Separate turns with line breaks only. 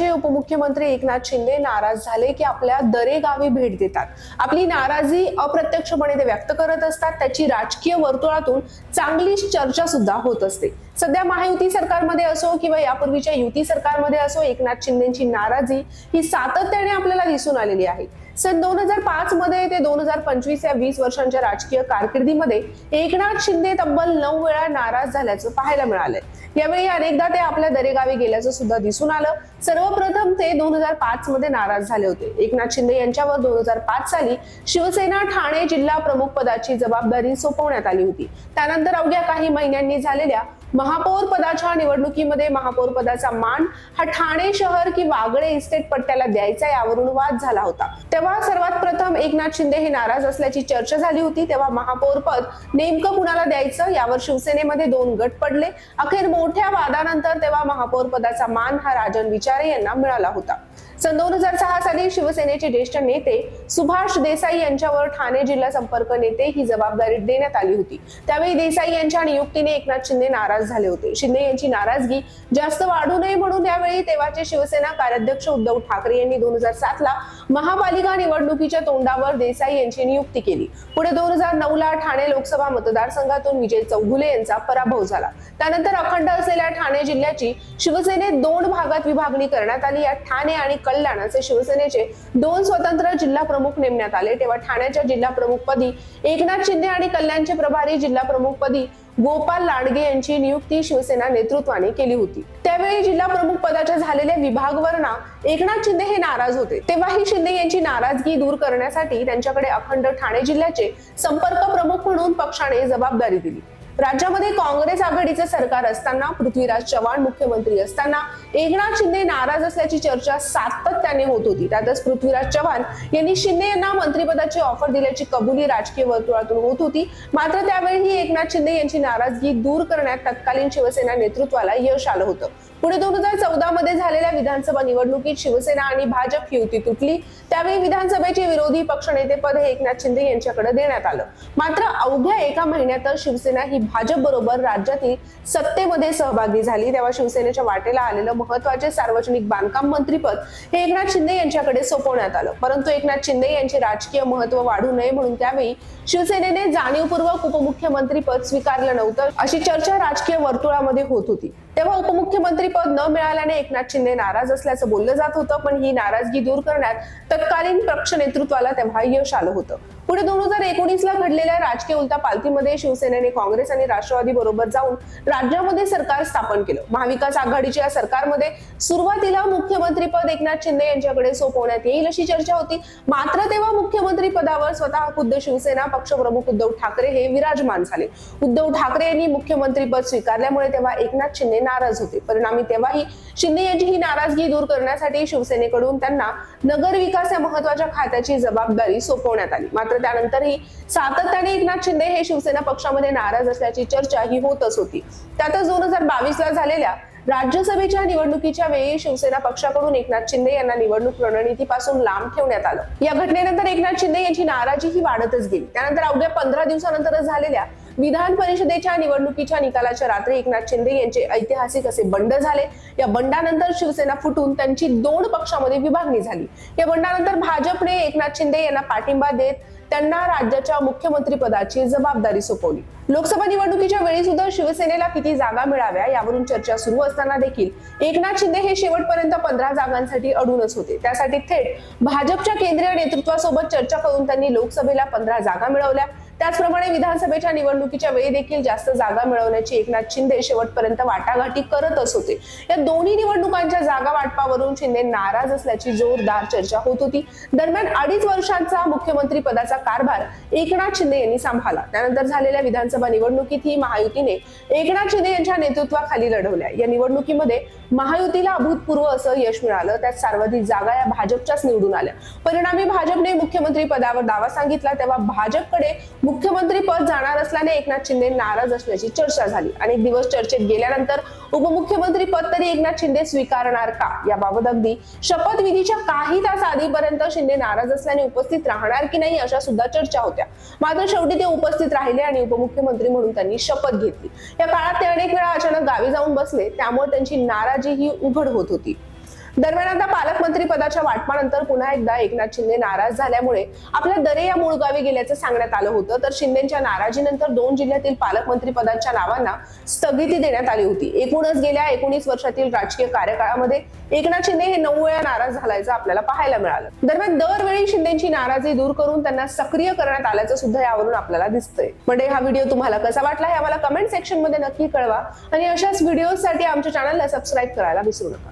राज्याचे उपमुख्यमंत्री एकनाथ शिंदे नाराज झाले की आपल्या दरे गावी भेट देतात. आपली नाराजी अप्रत्यक्षपणे ते व्यक्त करत असतात. त्याची राजकीय वर्तुळातून चांगली चर्चा सुद्धा होत असते. सध्या महायुती सरकारमध्ये असो किंवा यापूर्वीच्या युती सरकारमध्ये असो एकनाथ शिंदेची नाराजी ही सातत्याने आपल्याला दिसून आलेली आहे. सन दोन हजार पाच मध्ये ते दोन हजार पंचवीस या वीस वर्षांच्या राजकीय कारकिर्दीमध्ये एकनाथ शिंदे तब्बल नऊ वेळा नाराज झाल्याचं पाहायला मिळालंय. यावेळी अनेकदा ते आपल्या दरेगावी गेल्याचं सुद्धा दिसून आलं. सर्वप्रथम ते दोन हजार पाच मध्ये नाराज झाले होते. एकनाथ शिंदे यांच्यावर दोन हजार पाच साली शिवसेना ठाणे जिल्हा प्रमुख पदाची जबाबदारी सोपवण्यात आली होती. त्यानंतर अवघ्या काही महिन्यांनी झालेल्या महापौर पदाच्या निवडणुकीमध्ये महापौर पदाचा मान हा ठाणे शहर की वागळे इस्टेट पट्ट्याला द्यायचा यावरून वाद झाला होता. तेव्हा सर्वात प्रथम एकनाथ शिंदे हे नाराज असल्याची चर्चा झाली होती तेव्हा महापौर पद नेमकं कुणाला द्यायचं? यावर शिवसेनेमध्ये दोन गट पडले. अखेर मोठ्या वादानंतर तेव्हा महापौर पदाचा मान हा राजन विचारे यांना मिळाला होता. सन दोन हजार सहा साली शिवसेनेचे ज्येष्ठ नेते सुभाष देसाई यांच्यावर ठाणे जिल्हा संपर्क नेते ही जबाबदारी देण्यात आली होती. त्यावेळी देसाई यांच्या नियुक्तीने एकनाथ शिंदे नाराज झाले होते. शिंदे यांची नाराजगी जास्त वाढू नये म्हणून यावेळी तेव्हाचे शिवसेना कार्याध्यक्ष उद्धव ठाकरे यांनी दोन हजार सात ला महापालिका निवडणुकीच्या तोंडावर देसाई यांची नियुक्ती केली. पुढे दोन हजार नऊ ला ठाणे लोकसभा मतदारसंघातून विजय चौगुले यांचा पराभव झाला. त्यानंतर अखंड असलेल्या ठाणे जिल्ह्याची शिवसेनेत दोन भागात विभागणी करण्यात आली. या ठाणे आणि कल्याण असे शिवसेनेचे दोन स्वतंत्र जिल्हा प्रमुख नेमण्यात आले. तेव्हा ठाण्याच्या जिल्हा प्रमुख पदी एकनाथ शिंदे आणि कल्याणचे प्रभारी जिल्हा प्रमुख पदी गोपाल लांडगे यांची नियुक्ती शिवसेना नेतृत्वाने केली होती. त्यावेळी जिल्हा प्रमुख पदाच्या झालेल्या विभागवरना एकनाथ शिंदे हे नाराज होते. तेव्हाही शिंदे यांची नाराजगी दूर करण्यासाठी त्यांच्याकडे अखंड ठाणे जिल्ह्याचे संपर्क प्रमुख म्हणून पक्षाने जबाबदारी दिली. राज्यामध्ये काँग्रेस आघाडीचे सरकार असताना पृथ्वीराज चव्हाण मुख्यमंत्री असताना एकनाथ शिंदे नाराज असल्याची चर्चा सातत्याने होत होती. त्यातच पृथ्वीराज चव्हाण यांनी शिंदे यांना मंत्रिपदाची ऑफर दिल्याची कबुली राजकीय वर्तुळातून होत होती. मात्र त्यावेळी एकनाथ शिंदे यांची नाराजगी दूर करण्यात तत्कालीन शिवसेना नेतृत्वाला यश आलं होतं. पुढे दोन हजार चौदा मध्ये झालेल्या विधानसभा निवडणुकीत शिवसेना आणि भाजप युती तुटली. त्यावेळी विधानसभेचे विरोधी पक्षनेतेपद हे एकनाथ शिंदे यांच्याकडे देण्यात आलं. मात्र अवघ्या एका महिन्यातच शिवसेना ही भाजप बरोबर राज्यातील सत्तेमध्ये सहभागी झाली. तेव्हा शिवसेनेच्या वाटेला आलेलं महत्त्वाचे सार्वजनिक बांधकाम मंत्रीपद हे एकनाथ शिंदे यांच्याकडे सोपवण्यात आलं. परंतु एकनाथ शिंदे यांचे राजकीय महत्त्व वाढू नये म्हणून त्यावेळी शिवसेनेने जाणीवपूर्वक उपमुख्यमंत्री पद स्वीकारलं नव्हतं अशी चर्चा राजकीय वर्तुळामध्ये होत होती. तेव्हा उपमुख्यमंत्री पद न मिळाल्याने एकनाथ शिंदे नाराज असल्याचं बोललं जात होतं पण ही नाराजगी दूर करण्यात तत्कालीन पक्ष नेतृत्वाला तेव्हा यश आलं होतं. पुढे दोन हजार एकोणीस ला घडलेल्या राजकीय उलटापालतीमध्ये शिवसेनेने काँग्रेस आणि राष्ट्रवादी बरोबर जाऊन राज्यामध्ये सरकार स्थापन केलं. महाविकास आघाडीच्या या सरकारमध्ये सुरुवातीला मुख्यमंत्री पद एकनाथ शिंदे यांच्याकडे सोपवण्यात येईल अशी चर्चा होती. मात्र तेव्हा मुख्यमंत्री पदावर स्वतः खुद्द शिवसेना पक्षप्रमुख उद्धव ठाकरे हे विराजमान झाले. उद्धव ठाकरे यांनी मुख्यमंत्री पद स्वीकारल्यामुळे तेव्हा एकनाथ शिंदे नाराज होते. परिणामी तेव्हाही शिंदे यांची ही नाराजगी दूर करण्यासाठी शिवसेनेकडून त्यांना नगर विकास या महत्त्वाच्या खात्याची जबाबदारी सोपवण्यात आली. मात्र त्यानंतरही सातत्याने एकनाथ शिंदे हे शिवसेना पक्षामध्ये नाराज असल्याची चर्चा ही होतच होती. त्यातच दोन हजार बावीस ला झालेल्या राज्यसभेच्या निवडणुकीच्या वेळी शिवसेना पक्षाकडून एकनाथ शिंदे यांना निवडणूक रणनीतीपासून लांब ठेवण्यात आलं. या घटनेनंतर एकनाथ शिंदे यांची नाराजी ही वाढतच गेली. त्यानंतर अवघ्या पंधरा दिवसानंतरच झालेल्या विधान परिषदेच्या निवडणुकीच्या निकालाच्या रात्री एकनाथ शिंदे यांचे ऐतिहासिक असे बंड झाले. या बंडानंतर शिवसेना फुटून त्यांची दोन पक्षामध्ये विभागणी झाली. या बंडानंतर भाजपने एकनाथ शिंदे यांना पाठिंबा देत त्यांना राज्याच्या मुख्यमंत्रीपदाची जबाबदारी सोपवली. लोकसभा निवडणुकीच्या वेळी सुद्धा शिवसेनेला किती जागा मिळाव्या यावरून चर्चा सुरू असताना देखील एकनाथ शिंदे हे शेवटपर्यंत पंधरा जागांसाठी अडूनच होते. त्यासाठी थेट भाजपच्या केंद्रीय नेतृत्वासोबत चर्चा करून त्यांनी लोकसभेला पंधरा जागा मिळवल्या. त्याचप्रमाणे विधानसभेच्या निवडणुकीच्या वेळी देखील जास्त जागा मिळवण्याची एकनाथ शिंदे शेवटपर्यंत वाटाघाटी करतच होते. या दोन्ही निवडणुकांच्या जागा वाटपावरून शिंदे नाराज असल्याची जोरदार चर्चा होत होती. दरम्यान अडीच वर्षांचा मुख्यमंत्री पदाचा कारभार एकनाथ शिंदे यांनी सांभाळला. त्यानंतर झालेल्या विधानसभा निवडणुकीत ही महायुतीने एकनाथ शिंदे यांच्या नेतृत्वाखाली लढवल्या. या निवडणुकीमध्ये महायुतीला अभूतपूर्व असं यश मिळालं. त्यात सर्वाधिक जागा या भाजपच्याच निवडून आल्या. परिणामी भाजपने मुख्यमंत्री पदावर दावा सांगितला. तेव्हा भाजपकडे मुख्यमंत्री पद जाणार असल्याने एकनाथ शिंदे नाराज असल्याची चर्चा झाली. आणि दिवस चर्चेत गेल्यानंतर उपमुख्यमंत्री पद तरी एकनाथ शिंदे स्वीकारणार का? याबाबत अगदी शपथविधीच्या काही तास आधीपर्यंत शिंदे नाराज असल्याने उपस्थित राहणार की नाही अशा सुद्धा चर्चा होत्या. मात्र शेवटी ते उपस्थित राहिले आणि उपमुख्यमंत्री म्हणून त्यांनी शपथ घेतली. या काळात ते अनेक वेळा अचानक गावी जाऊन बसले त्यामुळे त्यांची नाराजी ही उघड होत होती. दरम्यान आता पालकमंत्री पदाच्या वाटपानंतर पुन्हा एकदा एकनाथ शिंदे नाराज झाल्यामुळे आपल्या दरे या मूळ गावी गेल्याचं सांगण्यात आलं होतं. तर शिंदेच्या नाराजीनंतर दोन जिल्ह्यातील पालकमंत्री पदांच्या नावांना स्थगिती देण्यात आली होती. एकूणच गेल्या एकोणीस वर्षातील राजकीय कार्यकाळामध्ये एकनाथ शिंदे हे नऊ वेळा नाराज झाल्याचं आपल्याला पाहायला मिळालं. दरम्यान दरवेळी शिंदेची नाराजी दूर करून त्यांना सक्रिय करण्यात आल्याचं सुद्धा यावरून आपल्याला दिसतंय. म्हणजे हा व्हिडिओ तुम्हाला कसा वाटला हे आम्हाला कमेंट सेक्शनमध्ये नक्की कळवा. आणि अशाच व्हिडिओसाठी आमच्या चॅनलला सबस्क्राईब करायला विसरू नका.